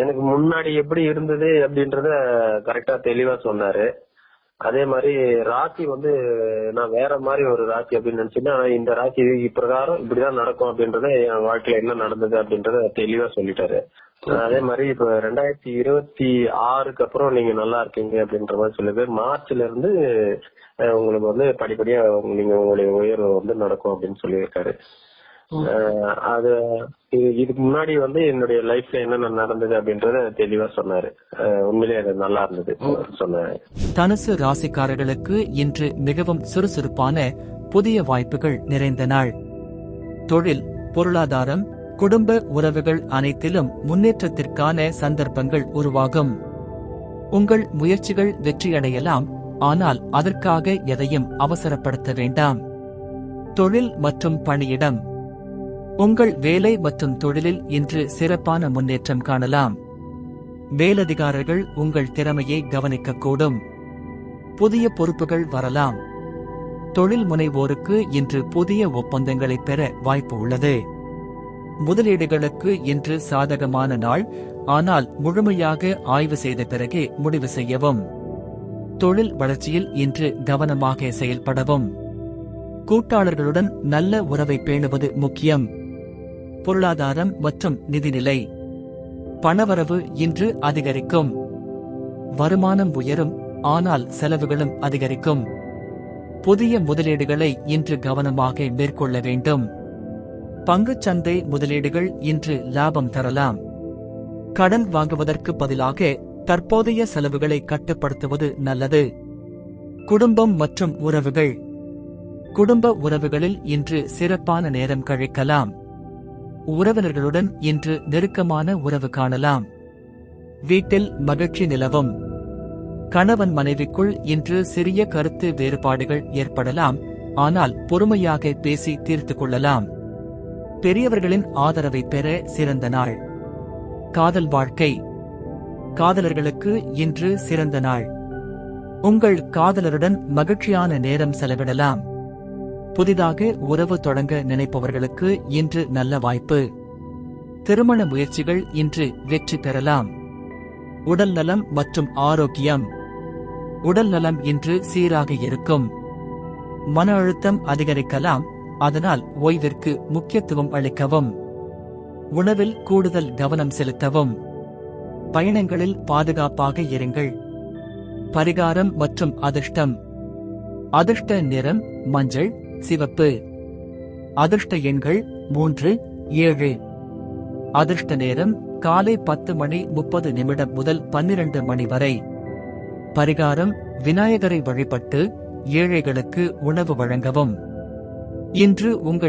எனக்கு முன்னாடி எப்படி இருந்தது அப்படின்றத கரெக்டா தெளிவா சொன்னாரு. அதே மாதிரி ராசி வந்து நான் வேற மாதிரி ஒரு ராசி அப்படின்னு நினைச்சேன்னா இந்த ராசி இப்பிரகாரம் இப்படிதான் நடக்கும் அப்படின்றத என் வாழ்க்கையில என்ன நடந்தது அப்படின்றத தெளிவா சொல்லிட்டாரு. அதே மாதிரி இப்ப ரெண்டாயிரத்தி இருபத்தி ஆறுக்கு அப்புறம் நீங்க நல்லா இருக்கீங்க அப்படின்ற மாதிரி சொல்லுது. மார்ச்ல இருந்து உங்களுக்கு வந்து படிப்படியா நீங்க உங்களுடைய உயர்வு வந்து நடக்கும் அப்படின்னு சொல்லியிருக்காரு. அது இது- இதுக்கு முன்னாடி வந்து என்னுடைய லைஃப்ல என்னென்ன நடந்தது அப்படின்றத தெளிவா சொன்னாரு. அஹ், உண்மையிலேயே அது நல்லா இருந்தது சொன்னாரு. தனுசு ராசிக்காரர்களுக்கு இன்று மிகவும் சுறுசுறுப்பான புதிய வாய்ப்புகள் நிறைந்த நாள். தொழில் பொருளாதாரம் குடும்ப உறவுகள் அனைத்திலும் முன்னேற்றத்திற்கான சந்தர்ப்பங்கள் உருவாகும். உங்கள் முயற்சிகள் வெற்றியடையலாம் ஆனால் அதற்காக எதையும் அவசரப்படுத்த வேண்டாம். தொழில் மற்றும் பணியிடம் உங்கள் வேலை மற்றும் தொழிலில் இன்று சிறப்பான முன்னேற்றம் காணலாம். மேலதிகாரிகள் உங்கள் திறமையை கவனிக்கக்கூடும். புதிய பொறுப்புகள் வரலாம். தொழில் முனைவோருக்கு இன்று புதிய ஒப்பந்தங்களை பெற வாய்ப்பு உள்ளது. முதலீடுகளுக்கு இன்று சாதகமான நாள் ஆனால் முழுமையாக ஆய்வு செய்த பிறகே முடிவு செய்யவும். தொழில் வளர்ச்சியில் இன்று கவனமாக செயல்படவும். கூட்டாளர்களுடன் நல்ல உறவை பேணுவது முக்கியம். பொருளாதாரம் மற்றும் நிதிநிலை. பணவரவு இன்று அதிகரிக்கும். வருமானம் உயரும் ஆனால் செலவுகளும் அதிகரிக்கும். புதிய முதலீடுகளை இன்று கவனமாக மேற்கொள்ள வேண்டும். பங்குச் சந்தை முதலீடுகள் இன்று லாபம் தரலாம். கடன் வாங்குவதற்கு பதிலாக தற்போதைய செலவுகளை கட்டுப்படுத்துவது நல்லது. குடும்பம் மற்றும் உறவுகள். குடும்ப உறவுகளில் இன்று சிறப்பான நேரம் கழிக்கலாம். உறவினர்களுடன் இன்று நெருக்கமான உறவு காணலாம். வீட்டில் மகிழ்ச்சி நிலவும். கணவன் மனைவிக்குள் இன்று சிறிய கருத்து வேறுபாடுகள் ஏற்படலாம். ஆனால் பொறுமையாக பேசி தீர்த்துக் கொள்ளலாம். பெரியவர்களின் ஆதரவை பெற சிறந்த நாள். காதல் வாழ்க்கை. காதலர்களுக்கு இன்று சிறந்த நாள். உங்கள் காதலருடன் மகிழ்ச்சியான நேரம் செலவிடலாம். புதிதாக உறவு தொடங்க நினைப்பவர்களுக்கு இன்று நல்ல வாய்ப்பு. திருமண முயற்சிகள் இன்று வெற்றி பெறலாம். உடல் நலம் மற்றும் ஆரோக்கியம். உடல் நலம் இன்று சீராக இருக்கும். மன அழுத்தம் அதிகரிக்கலாம் அதனால் ஓய்விற்கு முக்கியத்துவம் அளிக்கவும். உணவில் கூடுதல் கவனம் செலுத்தவும். பயணங்களில் பாதுகாப்பாக இருங்கள். பரிகாரம் மற்றும் அதிர்ஷ்டம். அதிர்ஷ்ட நிறம் மஞ்சள் சிவப்பு. அதிர்ஷ்ட எண்கள் மூன்று ஏழு. அதிர்ஷ்ட நேரம் காலை பத்து மணி முப்பது நிமிடம் முதல் பன்னிரண்டு மணி வரை. பரிகாரம் விநாயகரை வழிபட்டு ஏழைகளுக்கு உணவு வழங்கவும். இன்று உங்கள்